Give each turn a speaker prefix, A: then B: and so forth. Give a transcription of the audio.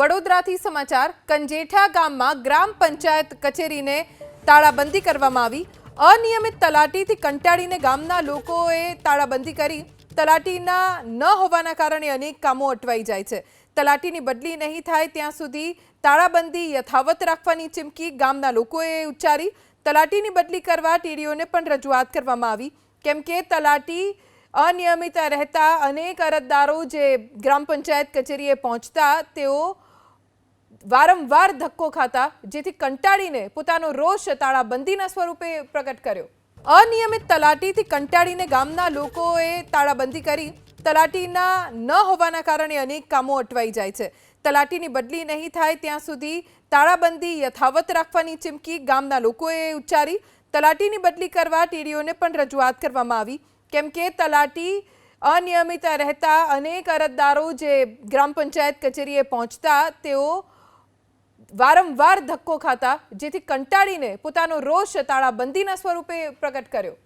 A: વડોદરાથી સમાચાર, કંજેઠા ગામમાં ગ્રામ પંચાયત કચેરીને તાળાબંધી કરવામાં આવી. અનિયમિત તલાટીથી કંટાળીને ગામના લોકોએ તાળાબંધી કરી. તલાટીના ન હોવાના કારણે અનેક કામો અટવાઈ જાય છે. તલાટીની બદલી નહીં થાય ત્યાં સુધી તાળાબંધી યથાવત રાખવાની ચીમકી ગામના લોકોએ ઉચ્ચારી. તલાટીની બદલી કરવા ટીડીઓને પણ રજૂઆત કરવામાં આવી. કેમ કે તલાટી અનિયમિત રહેતા અનેક અરજદારો જે ગ્રામ પંચાયત કચેરીએ પહોંચતા, તેઓ વારંવાર ધક્કો ખાતા, જેથી કંટાળીને પોતાનો રોષ તાળાબંધીના સ્વરૂપે પ્રગટ કર્યો. અનિયમિત તલાટીથી કંટાળીને ગામના લોકોએ તાળાબંધી કરી. તલાટીના ન હોવાના કારણે અનેક કામો અટવાઈ જાય છે. તલાટીની બદલી નહીં થાય ત્યાં સુધી તાળાબંધી યથાવત રાખવાની ચીમકી ગામના લોકોએ ઉચ્ચારી. તલાટીની બદલી કરવા ટીડીઓને પણ રજૂઆત કરવામાં આવી. કેમ કે તલાટી અનિયમિત રહેતા અનેક અરજદારો જે ગ્રામ પંચાયત કચેરીએ પહોંચતા, તેઓ વારંવાર ધક્કો ખાતા જેથી કંટાળીને પોતાનો રોષ તાળાબંધીના સ્વરૂપે પ્રગટ કર્યો.